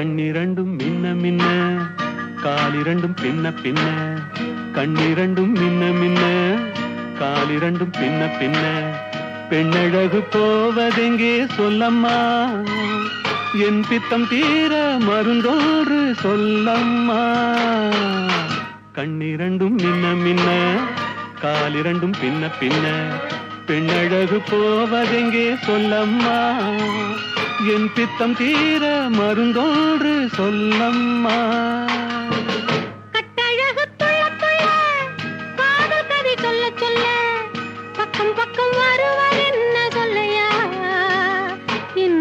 கண்ணிரண்டும் மின்ன மின்ன காலிரண்டும் பின்ன பின்ன கண்ணிரண்டும் மின்ன மின்ன காலிரண்டும் பின்ன பின்ன. பெண்ணழகு போவதெங்கே சொல்லம்மா? என் பித்தம் தீர மருந்தோன்று சொல்லம்மா. கண்ணிரண்டும் மின்ன மின்ன காலிரண்டும் பின்ன பின்ன பெண்ணழகு போவதெங்கே சொல்லம்மா? என் பித்தம் தீர மருந்தோடு சொல்லம்மா.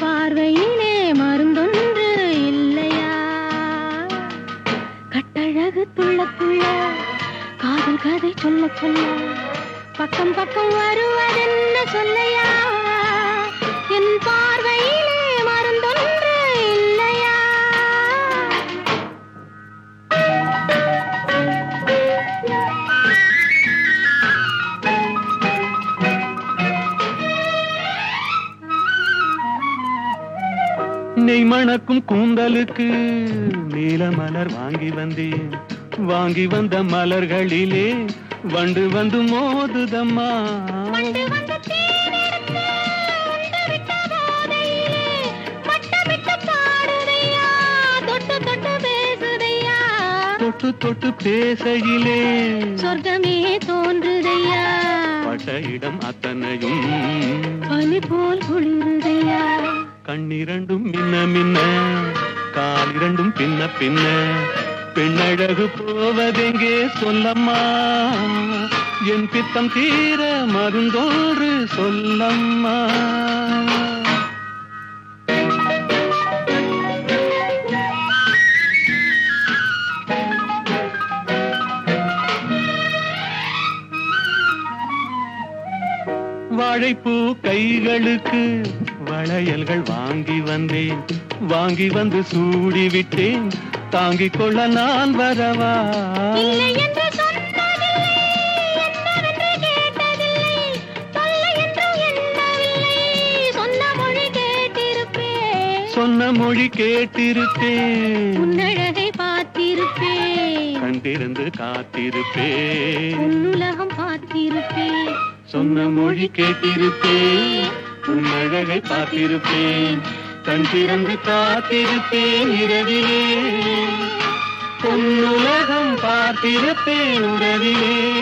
பார்வையிலே மருந்தொன்று இல்லையா? கட்டழகு துள்ள துள்ள காதல் கதை சொல்ல சொல்ல பக்கம் பக்கம் வருவதென்ன சொல்லையா? என் பார்வையிலே மருந்தொன்று இல்லையா? நெய் மணக்கும் கூந்தலுக்கு நீல மலர் வாங்கி வந்தேன். வாங்கி வந்த மலர்களிலே வண்டு வந்து மோதுதம்மா. தொட்டு தொட்டு பேசையிலே. சொர்க்கமே தோன்றுதையா. பட்ட இடம் அத்தனையும் பனி போல் குளிருதையா. கண்ணிரண்டும் மின்ன மின்ன காலிரண்டும் பின்ன பின்ன. பெண்ணழகு போவதெங்கே சொல்லம்மா? என் பித்தம் தீர மருந்தோறு சொல்லம்மா. வாழைப்பூ கைகளுக்கு வளையல்கள் வாங்கி வந்தேன். வாங்கி வந்து சூடி விட்டேன் தாங்கிக் கொள்ள நான் வரவா? சொன்ன மொழி கேட்டிருப்பேன். சொன்ன மொழி கேட்டிருப்பேன். உன்னழகை பார்த்திருப்பேன். கண்டிருந்து காத்திருப்பேன். உன்னுலகம் பார்த்திருப்பேன். சொன்ன மொழி கேட்டிருப்பேன். உன் அழகை பார்த்திருப்பேன். கண் திறந்து காத்திருப்பேன் இரவிலே. பொன்னுலகம் பார்த்திருப்பேன் உறவிலே.